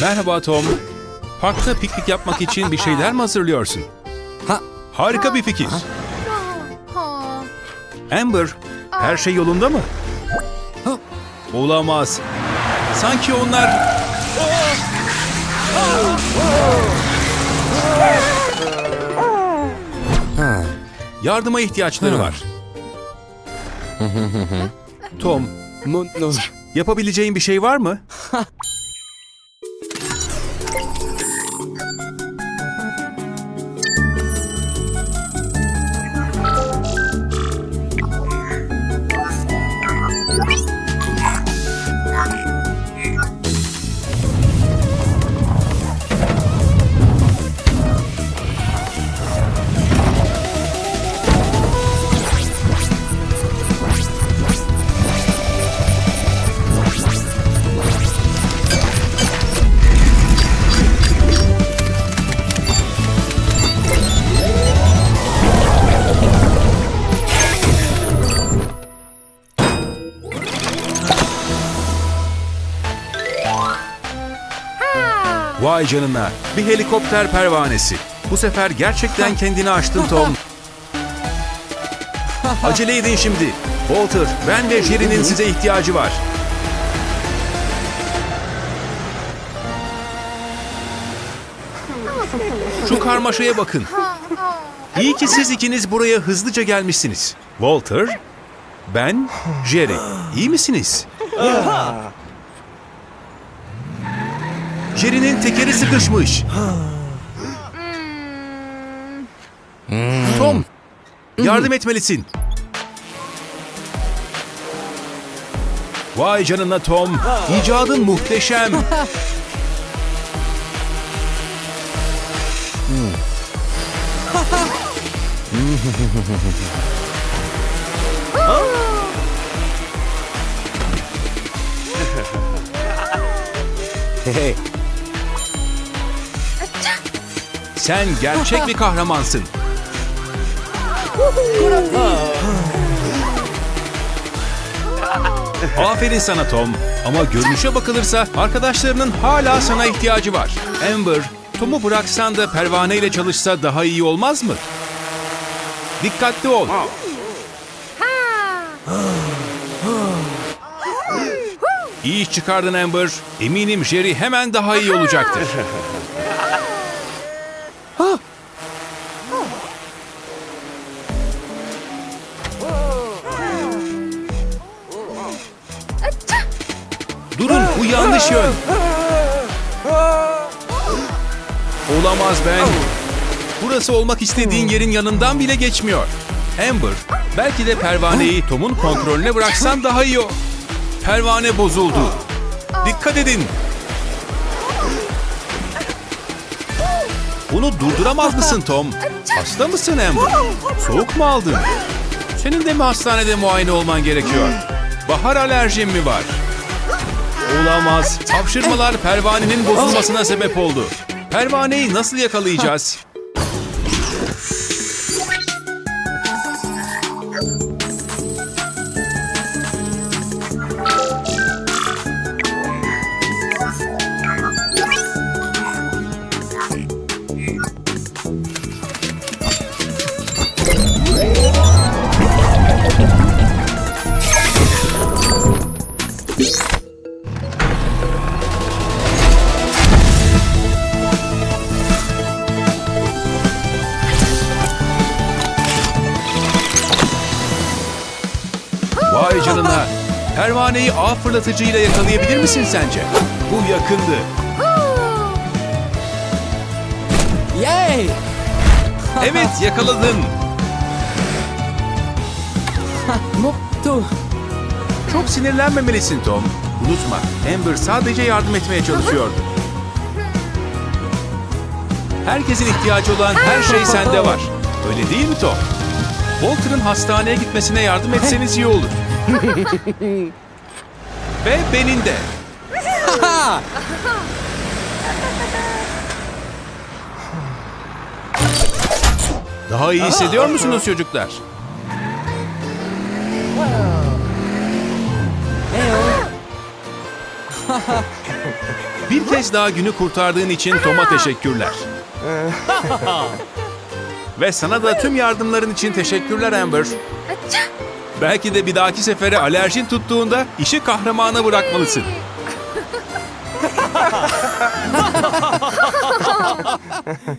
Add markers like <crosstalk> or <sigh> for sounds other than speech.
Merhaba Tom. Parkta piknik yapmak için bir şeyler mi hazırlıyorsun? Ha. Harika bir fikir. Amber, her şey yolunda mı? Olamaz. Sanki onlar... Yardıma ihtiyaçları var. Tom, yapabileceğin bir şey var mı? <laughs> Thank you. Vay canına, bir helikopter pervanesi. Bu sefer gerçekten kendini aştın Tom. <laughs> Acele edin şimdi. Walter, ben ve Jerry'nin size ihtiyacı var. Şu karmaşaya bakın. İyi ki siz ikiniz buraya hızlıca gelmişsiniz. Walter, ben, Jerry. İyi misiniz? Jerry'nin tekeri sıkışmış. Tom, yardım etmelisin. Vay canına Tom, icadın muhteşem. Hey. <laughs> Sen gerçek bir kahramansın. <laughs> Aferin sana Tom. Ama görünüşe bakılırsa arkadaşlarının hala sana ihtiyacı var. Amber, Tom'u bıraksan da pervane ile çalışsa daha iyi olmaz mı? Dikkatli ol. İyi iş çıkardın Amber. Eminim Jerry hemen daha iyi olacaktır. <laughs> yön. Olamaz ben. Burası olmak istediğin yerin yanından bile geçmiyor. Amber, belki de pervaneyi Tom'un kontrolüne bıraksan daha iyi o. Pervane bozuldu. Dikkat edin. Bunu durduramaz mısın Tom? Hasta mısın Amber? Soğuk mu aldın? Senin de mi hastanede muayene olman gerekiyor? Bahar alerjin mi var? Olamaz. Hapşırmalar pervanenin bozulmasına sebep oldu. Pervaneyi nasıl yakalayacağız? Vay canına. Pervaneyi ağ fırlatıcıyla yakalayabilir misin sence? Bu yakındı. Yay. Evet yakaladın. <laughs> Mutlu. Çok sinirlenmemelisin Tom. Unutma, Amber sadece yardım etmeye çalışıyordu. Herkesin ihtiyacı olan her şey sende var. Öyle değil mi Tom? Walter'ın hastaneye gitmesine yardım etseniz iyi olur. <laughs> Ve benim de. Ha. <laughs> Daha iyi hissediyor musunuz çocuklar? <laughs> Bir kez daha günü kurtardığın için Tom'a teşekkürler. Ve sana da tüm yardımların için teşekkürler Amber. Belki de bir dahaki sefere alerjin tuttuğunda işi kahramana bırakmalısın. <laughs>